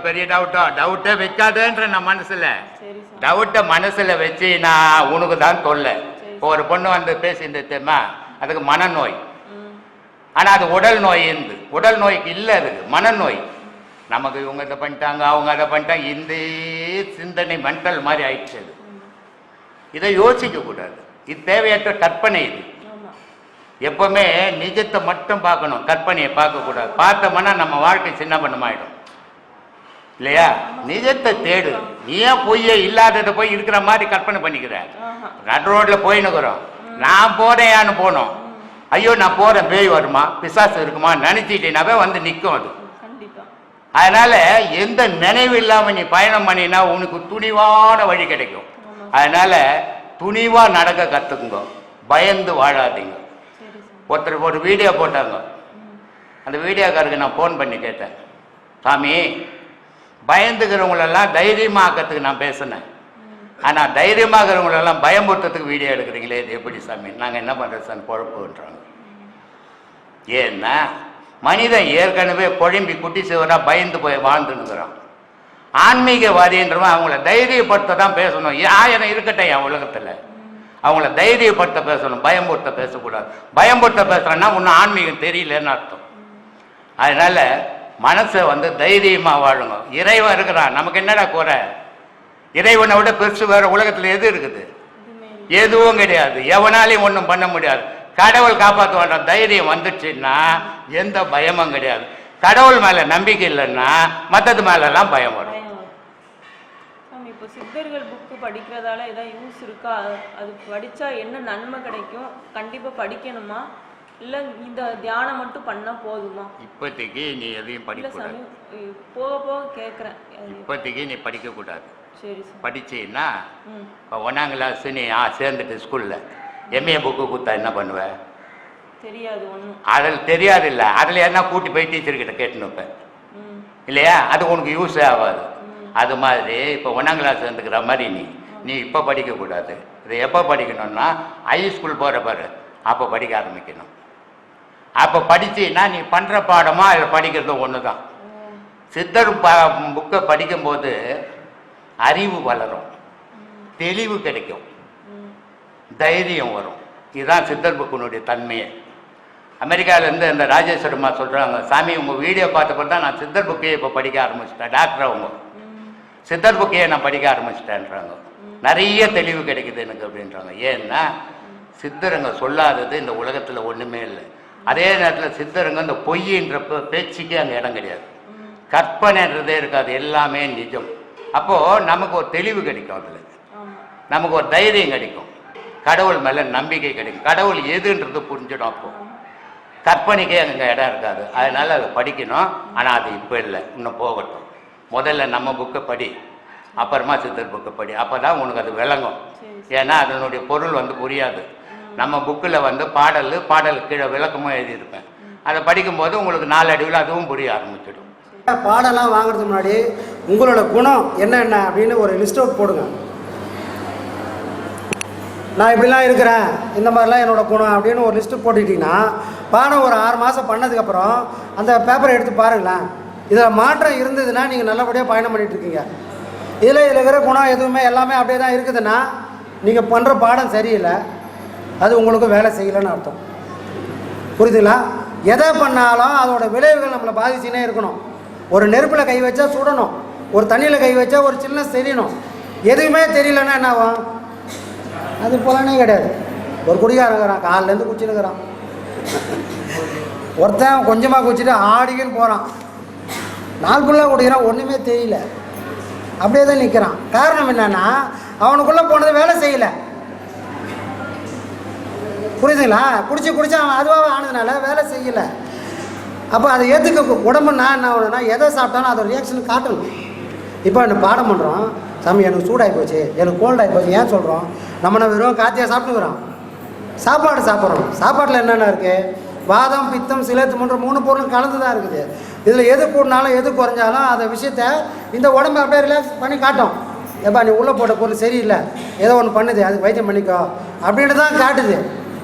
டவுட்டோ பெரிய டவுட்டோ டவுட்டே வைக்காதேன்ற நான் மனசுல. டவுட்டை மனசுல வச்சு நான் உனக்கு தான் தொல்லை. இப்போ ஒரு பொண்ணு வந்து பேசிட்டு தெரியுமா? அதுக்கு மனநோய். ம். ஆனா அது உடல் நோய் இருந்து. உடல் நோய்க்கு இல்லை அதுக்கு மனநோய். நமக்கு இவங்க இதை பண்ணிட்டாங்க அவங்க அதை பண்ணிட்டாங்க. இந்த சிந்தனை மென்டல் மாதிரி ஆயிடுச்சு அது. இதை யோசிக்க கூடாது. இது தேவையற்ற கற்பனை இது. எப்பவுமே நிஜத்தை மட்டும் பார்க்கணும். கற்பனையை பார்க்கக்கூடாது. பார்த்தோம்னா நம்ம வாழ்க்கை சின்ன பண்ணமாயிடும் இல்லையா? நிஜத்தை தேடு. நீ ஏன் பொய்யே இல்லாததை போய் இருக்கிற மாதிரி கற்பனை பண்ணிக்கிற. நடு ரோட்ல போயின்னுக்குறோம் நான் போறேன்னு போனோம். ஐயோ நான் போறேன் பேய் வருமா? பிசாசு இருக்குமா? நினைச்சிட்டேனாவே வந்து நிற்கும் அது. அதனால எந்த நினைவு இல்லாம நீ பயணம் பண்ணினா உனக்கு துணிவான வழி கிடைக்கும். அதனால துணிவா நடக்க கத்துக்குங்க. பயந்து வாழாதீங்க. ஒருத்தர் ஒரு வீடியோ போட்டாங்க. அந்த வீடியோக்காருக்கு நான் ஃபோன் பண்ணி கேட்டேன். சாமி பயந்துக்கிறவங்களெல்லாம் தைரியமாக்கிறதுக்கு நான் பேசினேன். ஆனால் தைரியமாகிறவங்களெல்லாம் பயமுறுத்துறதுக்கு வீடியோ எடுக்கிறீங்களே இது எப்படி சாமி? நாங்கள் என்ன பண்ணுறது சார் பொழப்புன்றாங்க. ஏன்னா மனிதன் ஏற்கனவே குழம்பி குட்டி சிவரா பயந்து போய் வாழ்ந்துனுக்குறான் ஆன்மீகவாதின்றவன் அவங்கள தைரியப்படுத்த தான் பேசணும். ஆயிரம் இருக்கட்டும் என் உலகத்தில். அவங்கள தைரியப்படுத்த பேசணும் பயமுறுத்த பேசக்கூடாது. பயமுறுத்த பேசுகிறேன்னா ஒன்றும் ஆன்மீகம் தெரியலன்னு அர்த்தம். அதனால் மனசை வந்து தைரியமாக வாழுங்க. இறைவன் இருக்கிறான். நமக்கு என்னடா குறை? இறைவனை விட பெருசு வேற உலகத்தில் எது இருக்குது? எதுவும் கிடையாது. எவனாலையும் ஒன்றும் பண்ண முடியாது. கடவுள் காப்பாற்றுவான்ற தைரியம் வந்துச்சுன்னா எந்த பயமும் கிடையாது. கடவுள் மேலே நம்பிக்கை இல்லைன்னா மற்றது மேலெல்லாம் பயம் வரும். இப்போ சித்தர்கள் புக்கு படிக்கிறதால ஏதாவது யூஸ் இருக்கா? அது- அது படிச்சா என்ன நன்மை கிடைக்கும்? கண்டிப்பா படிக்கணுமா? இல்ல இந்த தியானம் மட்டும் பண்ணா போதுமா? இப்போதைக்கு நீ எதையும் படிக்கக்கூடாது. போக போக கேக்குறேன். அது- இப்போதைக்கு நீ படிக்கக்கூடாது. சரி படிச்சீன்னா இப்போ ஒன்றாம் கிளாஸ் நீ ஆ சேர்ந்துட்டு ஸ்கூலில் எம்ஏ புக்கு கொடுத்தா என்ன பண்ணுவ? தெரியாது ஒன்றும் அதில் தெரியாது இல்லை அதில் என்ன கூட்டி போய் டீச்சர்கிட்ட கேட்டுன்னு வைப்பேன் இல்லையா? அது உனக்கு யூஸே ஆகாது. அது மாதிரி இப்போ ஒன்றாம் கிளாஸ் வந்துக்கிற மாதிரி நீ நீ இப்போ படிக்கக்கூடாது. இதை எப்போ படிக்கணும்னா ஹை ஸ்கூல் போகிற பாரு. அப்போ படிக்க ஆரம்பிக்கணும். அப்போ படித்தீன்னா நீ பண்ணுற பாடமா அதில் படிக்கிறதும் ஒன்று தான் சித்தர் ப புக்கை படிக்கும்போது அறிவு வளரும். தெளிவு கிடைக்கும். தைரியம் வரும். இதுதான் சித்தர் புக்கினுடைய தன்மையை. அமெரிக்காவிலேருந்து அந்த ராஜேஸ்வரம்மா சொல்கிறாங்க சாமி உங்கள் வீடியோ பார்த்தப்போ தான் நான் சித்தர் புக்கையை இப்போ படிக்க ஆரம்பிச்சிட்டேன். டாக்டர் அவங்க சித்தர் புக்கையை நான் படிக்க ஆரம்பிச்சிட்டேன்றாங்க. நிறைய தெளிவு கிடைக்குது எனக்கு அப்படின்றாங்க. ஏன்னா சித்தருங்க சொல்லாதது இந்த உலகத்தில் ஒன்றுமே இல்லை. அதே நேரத்தில் சித்தருங்க இந்த பொய்ன்ற பேச்சுக்கே அங்கே இடம் கிடையாது. கற்பனைன்றதே இருக்காது எல்லாமே நிஜம். அப்போது நமக்கு ஒரு தெளிவு கிடைக்கும் அதில். நமக்கு ஒரு தைரியம் கிடைக்கும். கடவுள் மேலே நம்பிக்கை கிடைக்கும். கடவுள் எதுன்றது புரிஞ்சிடும் அப்போ. கற்பனைக்கே அங்கே இடம் இருக்காது. அதனால அதை படிக்கணும். ஆனால் அது இப்போ இல்லை. இன்னும் போகட்டும். முதல்ல நம்ம புக்கை படி. அப்புறமா சித்தர் புக்கை படி. அப்போ தான் உனக்கு அது விளங்கும். ஏன்னா அதனுடைய பொருள் வந்து புரியாது. நம்ம புக்கில் வந்து பாடல் பாடல் கீழே விளக்கமும் எழுதியிருப்பேன். அதை படிக்கும்போது உங்களுக்கு நாலடிவில் அதுவும் புரிய ஆரம்பிச்சிடும். பாடலாம் வாங்குறதுக்கு முன்னாடி உங்களோட குணம் என்னென்ன அப்படின்னு ஒரு லிஸ்ட் அவுட் போடுங்க. நான் இப்படிலாம் இருக்கிறேன் இந்த மாதிரிலாம் என்னோட குணம் அப்படின்னு ஒரு லிஸ்ட்டு போட்டுக்கிட்டிங்கன்னா பாடம் ஒரு ஆறு மாதம் பண்ணதுக்கப்புறம் அந்த பேப்பரை எடுத்து பாருங்களேன். இதில் மாற்றம் இருந்ததுன்னா நீங்கள் நல்லபடியாக பயணம் பண்ணிகிட்ருக்கீங்க இருக்கீங்க. இதில் இதில் இருக்கிற குணம் எதுவுமே எல்லாமே அப்படியே தான் இருக்குதுன்னா நீங்கள் பண்ணுற பாடம் சரியில்லை. அது உங்களுக்கு வேலை செய்யலைன்னு அர்த்தம். புரியுதுங்களா? எதை பண்ணாலும் அதோட விளைவுகள் நம்மளை பாதிச்சுனே இருக்கணும். ஒரு நெருப்பில் கை வச்சா சுடணும். ஒரு தண்ணியில் கை வச்சா ஒரு சின்ன தெரியணும் எதுவுமே தெரியலன்னா என்ன ஆகும்? அது போலனே கிடையாது. ஒரு குடிகாரங்கிறான் காலிலேருந்து குச்சிருக்கிறான் ஒருத்தன் கொஞ்சமாக குச்சிட்டு ஆடிக்கின்னு போகிறான் நாள் ஃபுல்லாக குடிக்கிறான் ஒன்றுமே தெரியல. அப்படியே தான் நிற்கிறான் காரணம் என்னென்னா அவனுக்குள்ளே போனது வேலை செய்யலை. புரியுதுங்களா? குடிச்சு குடிச்சு அவன் அதுவாக ஆனதுனால வேலை செய்யலை. அப்போ அதை ஏற்றுக்க உடம்பு நான் என்ன ஆகணும்னா எதை சாப்பிட்டாலும் அதோட ரியாக்ஷன் காட்டணும் இப்போ என்ன பாடம் பண்ணுறோம் சாமி எனக்கு சூடாகி போச்சு. எனக்கு கோல்டாகி போச்சு. ஏன் சொல்கிறோம் நம்ம என்ன வெறும் காத்தியாக சாப்பிட்டுக்கிறோம் சாப்பாடு சாப்பிட்றோம். சாப்பாட்டில் என்னென்ன இருக்குது வாதம் பித்தம் சிலத்து போன்ற மூணு பொருளும் கலந்து தான் இருக்குது. இதில் எது கூடினாலும் எது குறைஞ்சாலும் அந்த விஷயத்த இந்த உடம்பு அப்படியே ரிலாக்ஸ் பண்ணி காட்டும். ஏப்பா நீ உள்ளே போட்ட பொருள் சரியில்லை. ஏதோ ஒன்று பண்ணுது. அதுக்கு வைத்தியம் பண்ணிக்கோ. அப்படின்ட்டு தான் காட்டுது.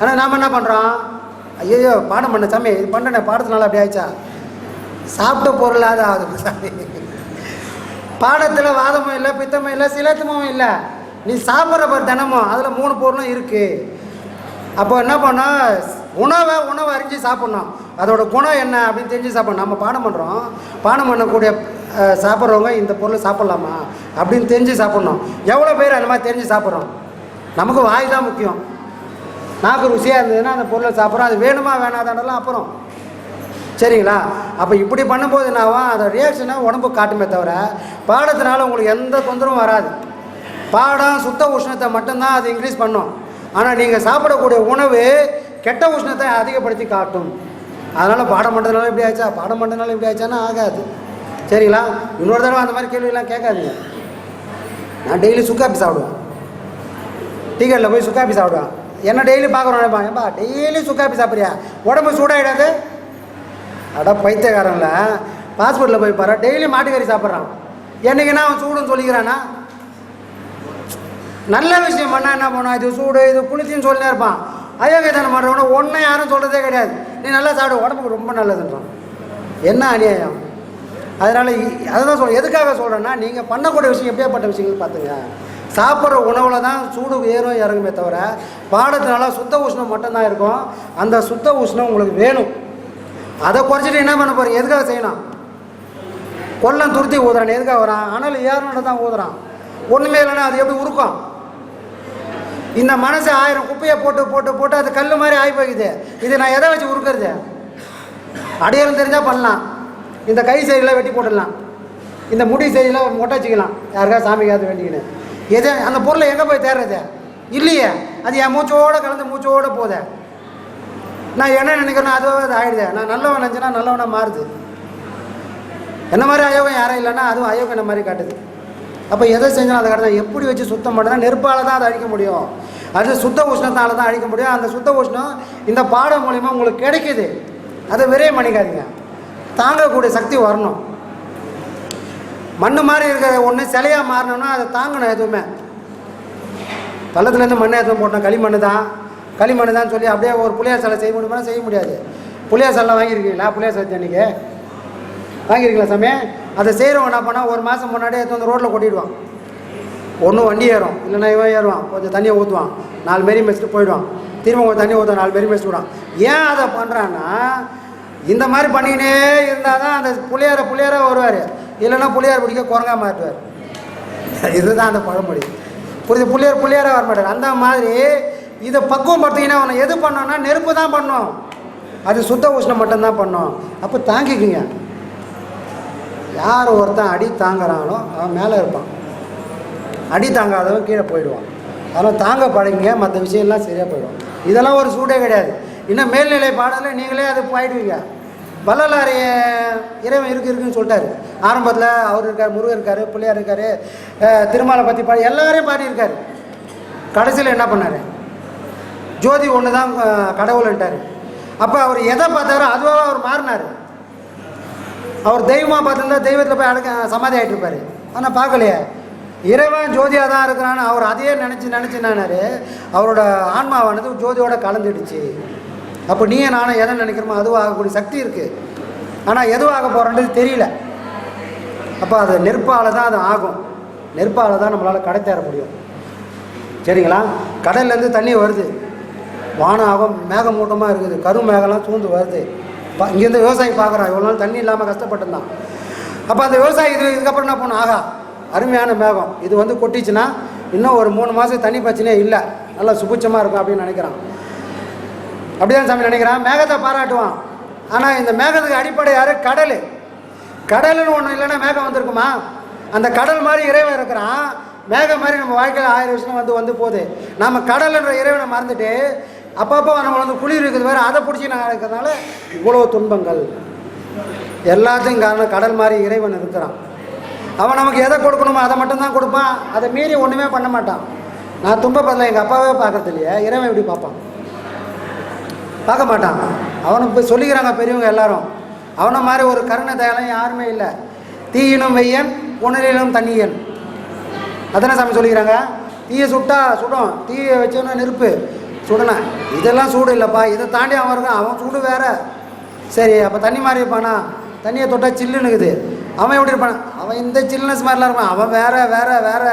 ஆனால் நாம் என்ன பண்ணுறோம் ஐயோ பாடம் பண்ண சாமி. இது பண்ணனே பாடத்தினால அப்படி ஆயிடுச்சா? சாப்பிட்ட பொருளாக ஆகுது சாமி. பாடத்தில் வாதமும் இல்லை பித்தமும் இல்லை சிலத்தமும் இல்லை. நீ சாப்பிட்ற தினமும் அதில் மூணு பொருளும் இருக்குது அப்போ என்ன பண்ணோம்? உணவை உணவை அறிஞ்சு சாப்பிட்ணும். அதோட குணம் என்ன அப்படின்னு தெரிஞ்சு சாப்பிடணும். நம்ம பானம் பண்ணுறோம் பானம் பண்ணக்கூடிய சாப்பிட்றவங்க இந்த பொருளை சாப்பிட்லாமா அப்படின்னு தெரிஞ்சு சாப்பிட்ணும். எவ்வளோ பேர் அந்த மாதிரி தெரிஞ்சு சாப்பிட்றோம்? நமக்கு வாய் தான் முக்கியம். நாக்கு ருசியாக இருந்ததுன்னா அந்த பொருளை சாப்பிட்றோம். அது வேணுமா வேணாதானெல்லாம் அப்புறம். சரிங்களா? அப்போ இப்படி பண்ணும்போது என்னாகும்? அந்த ரியாக்ஷனை உடம்பு காட்டுமே தவிர பாடத்தினால உங்களுக்கு எந்த தொந்தரவும் வராது. பாடம் சுத்த உஷ்ணத்தை மட்டும்தான் அது இன்க்ரீஸ் பண்ணும். ஆனால் நீங்கள் சாப்பிடக்கூடிய உணவு கெட்ட உஷ்ணத்தை அதிகப்படுத்தி காட்டும். அதனால் பாடம் பண்ணுறதுனால இப்படி ஆச்சா பாடம் பண்ணுறதுனால இப்படி ஆச்சான்னா ஆகாது. சரிங்களா? இன்னொரு தடவை அந்த மாதிரி கேள்வியெல்லாம் கேட்காதீங்க. நான் டெய்லி சுக்காப்பி சாப்பிடுவேன். டீக்கெட்டில் போய் சுக்காப்பி சாப்பிடுவேன். என்ன டெய்லி பார்க்குறோம் நினைப்பான் ஏப்பா டெய்லி சுக்காப்பி சாப்பிட்றியா? உடம்பு சூடாயிடாது அட பைத்தியக்காரன்ல. பாஸ்போர்ட்டில் போய் பாரு டெய்லி மாட்டுக்கறி சாப்பிட்றான். என்னைக்குன்னா அவன் சூடுன்னு சொல்லிக்கிறானா? நல்ல விஷயம் பண்ணால் என்ன பண்ணுவான்? இது சூடு இது குளிச்சின்னு சொல்லினே இருப்பான். அயோக்கியத்தனம் பண்ணுறவன ஒன்றும் யாரும் சொல்கிறதே கிடையாது. நீ நல்லா சாப்பிடு உடம்புக்கு ரொம்ப நல்லதுன்றான். என்ன அநியாயம்? அதனால் அதை தான் சொல்கிறேன் எதுக்காக சொல்கிறேன்னா நீங்கள் பண்ணக்கூடிய விஷயம் எப்படியாப்பட்ட விஷயங்கள் பார்த்துங்க. சாப்பிட்ற உணவில் தான் சூடு ஏறும் இறங்குமே தவிர பாடத்தினால சுத்த உஷ்ணம் மட்டும்தான் இருக்கும். அந்த சுத்த உஷ்ணம் உங்களுக்கு வேணும். அதை குறைச்சிட்டு என்ன பண்ண போகிறீங்க எதுக்காக செய்யணும்? கொல்லம் துருத்தி ஊதுறான். எதுக்காக வரான் ஆனால் ஏறனோட தான் ஊதுறான். ஒன்றுமே இல்லைன்னா அது எப்படி உருக்கும்? இந்த மனசு ஆயிரம் குப்பையை போட்டு போட்டு போட்டு அது கல் மாதிரி ஆகி போகுது. இது நான் எதை வச்சு உருக்கிறது? அடையாளம் தெரிஞ்சால் பண்ணலாம். இந்த கை சைடில் வெட்டி போட்டுடலாம். இந்த முடி சைடில் மொட்டை வச்சுக்கலாம் யாருக்கா சாமிக்காவது வேண்டிக்கின்னு. எது? அந்த பொருளை எங்கே போய் தேடுறது இல்லையே. அது என் மூச்சோடு கலந்து மூச்சோடு போத நான் என்ன நினைக்கிறேனோ அதுவாக அது ஆயிடுது. நான் நல்லவன் நினச்சேன்னா நல்லவனாக மாறுது. என்ன மாதிரி அயோகம் யாரும் இல்லைன்னா அதுவும் அயோகம் என்ன மாதிரி காட்டுது? அப்போ எதை செஞ்சாலும் அதை காட்டுது. எப்படி வச்சு சுத்தம் பண்ணால் நெருப்பால் தான் அதை அழிக்க முடியும். அது சுத்த உஷ்ணத்தால் தான் அழிக்க முடியும். அந்த சுத்த உஷ்ணம் இந்த பாடம் மூலிமா உங்களுக்கு கிடைக்குது. அதை விரைய பண்ணிக்காதீங்க. தாங்கக்கூடிய சக்தி வரணும். மண்ணு மாதிரி இருக்கிற ஒன்று சிலையாக மாறினோம்னா அதை தாங்கணும் எதுவுமே. பள்ளத்துலேருந்து மண்ணை எதுவும் போட்டோம். களிமண் தான். களிமண் தான் சொல்லி அப்படியே ஒரு புளியார் சிலை செய்ய முடியுமா? செய்ய முடியாது. புளியார் சிலை வாங்கியிருக்கீங்களா? புளியார் சிலை அன்றைக்கி வாங்கியிருக்கீங்களா சாமி? அதை செய்கிறவங்க என்ன பண்ணால் ஒரு மாதம் முன்னாடியே எடுத்து வந்து ரோட்டில் கொட்டிடுவான். ஒன்றும் வண்டி ஏறும். இல்லைன்னா இவன் ஏறுவான். கொஞ்சம் தண்ணியை ஊற்றுவான் நாலு மாரி வச்சுட்டு போயிடுவான். திரும்ப கொஞ்சம் தண்ணி ஊற்றுவான் நாலு மாரி வச்சுட்டு விடுவான் ஏன் அதை பண்ணுறான்னா இந்த மாதிரி பண்ணிக்கினே இருந்தால் தான் அந்த புளியார புளியார வருவார். இல்லைன்னா புளியார் பிடிக்க குரங்கா மாட்டுவார். இதுதான் அந்த பழமொழி. புரியுது? புள்ளியார் புள்ளியாரே வர மாட்டார். அந்த மாதிரி இதை பக்குவம் படுத்திங்கன்னா அவனை எது பண்ணோன்னா நெருப்பு தான் பண்ணும். அது சுத்த உஷ்ணம் மட்டும்தான் பண்ணும். அப்போ தாங்கிக்குங்க. யார் ஒருத்தன் அடி தாங்குறானோ அவன் மேலே இருப்பான். அடி தாங்காதவன் கீழே போயிடுவான். அதனால் தாங்க பழகிங்க மற்ற விஷயம்லாம் சரியாக போயிடும். இதெல்லாம் ஒரு சூடே கிடையாது. இன்னும் மேல்நிலை பாடலில் நீங்களே அது போயிடுவீங்க வள்ளலாரைய இறைவன் இருக்கு இருக்குன்னு சொல்லிட்டாரு. ஆரம்பத்தில் அவர் இருக்கார் முருகர் இருக்கார் பிள்ளையார் இருக்கார் திருமாலை பற்றி பாடி எல்லாரையும் பாடியிருக்காரு. கடைசியில் என்ன பண்ணார்? ஜோதி ஒன்று தான் கடவுள்ன்ட்டார். அப்போ அவர் எதை பார்த்தாரோ அதுவாக அவர் மாறினார். அவர் தெய்வமாக பார்த்துருந்தா தெய்வத்தில் போய் அடக்க சமாதி ஆகிட்டு இருப்பார். ஆனால் பார்க்கலையே. இறைவன் ஜோதியாக தான் இருக்கிறான்னு அவர் அதையே நினச்சி நினச்சினானாரு அவரோட ஆன்மாவானது ஜோதியோட கலந்துடுச்சு. அப்போ நீ நானும் எதை நினைக்கிறோமோ அதுவும் ஆகக்கூடிய சக்தி இருக்குது ஆனால் எதுவாக போகிறன்றது தெரியல. அப்போ அது நெருப்பால் தான் அது ஆகும். நெருப்பால் தான் நம்மளால் கடை தேர முடியும். சரிங்களா? கடல்லேருந்து தண்ணி வருது. வானம் ஆகும் மேகமூட்டமாக இருக்குது. கரும் மேகம்லாம் சூழ்ந்து வருது. பா இங்கேருந்து விவசாயி பார்க்குறான் இவ்வளோ நாள் தண்ணி இல்லாமல் கஷ்டப்பட்டுருந்தான். அப்போ அந்த விவசாயி இது இதுக்கப்புறம் என்ன பண்ணும்? ஆகா அருமையான மேகம். இது வந்து கொட்டிச்சுன்னா இன்னும் ஒரு மூணு மாதம் தண்ணி பிரச்சனையே இல்லை. நல்லா சுபிச்சமாக இருக்கும் அப்படின்னு நினைக்கிறான். அப்படிதான் சாமி நினைக்கிறான். மேகத்தை பாராட்டுவான். ஆனால் இந்த மேகத்துக்கு அடிப்படை யார்? கடல். கடல்னு ஒன்று இல்லைன்னா மேகம் வந்திருக்குமா? அந்த கடல் மாதிரி இறைவன் இருக்கிறான். மேகம் மாதிரி நம்ம வாழ்க்கையில் ஆயிரம் வருஷம் வந்து வந்து போகுது. நம்ம கடல்ன்ற இறைவனை மறந்துட்டு அப்பப்போ நம்ம வந்து குளிர் இருக்குது வேறு அதை பிடிச்சி நான் இருக்கிறதுனால இவ்வளோ துன்பங்கள். எல்லாத்துக்கும் காரணம் கடல் மாதிரி இறைவன் இருக்கிறான். அவன் நமக்கு எதை கொடுக்கணுமோ அதை மட்டும்தான் கொடுப்பான். அதை மீறி ஒன்றுமே பண்ண மாட்டான். நான் துன்பப்படல எங்கள் அப்பாவே பார்க்குறது இல்லையே. இறைவன் எப்படி பார்ப்பான்? பார்க்க மாட்டான். அவனுக்கு போய் சொல்லிக்கிறாங்க பெரியவங்க எல்லாரும். அவனை மாதிரி ஒரு கருணை தயாலம் யாருமே இல்லை. தீயினும் வெய்யன் உணரிலும் தண்ணியன். அதானே சாமி சொல்லிக்கிறாங்க? தீயை சுட்டா சுடும். தீயை வச்சோன்னா நெருப்பு. சுடலாம் இதெல்லாம் சூடு இல்லைப்பா. இதை தாண்டி அவன் இருக்கான். அவன் சூடு வேற. சரி அப்போ தண்ணி மாதிரி இருப்பானா? தண்ணியை தொட்டால் சில்லுன்னு இருக்குது. அவன் எப்படி இருப்பான்? அவன் இந்த சில்லுனஸ் மாதிரிலாம் இருப்பான். அவன் வேற வேற வேற.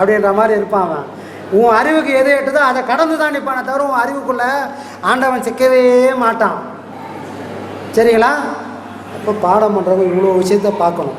அப்படின்ற மாதிரி இருப்பான் அவன். உன் அறிவுக்கு எது எட்டுதோ அதை கடந்து தான் நிற்பானே தவிர உன் அறிவுக்குள்ளே ஆண்டவன் சிக்கவே மாட்டான். சரிங்களா? அப்போ பாடம் பண்ணுறவங்க இவ்வளோ விஷயத்த பார்க்கணும்.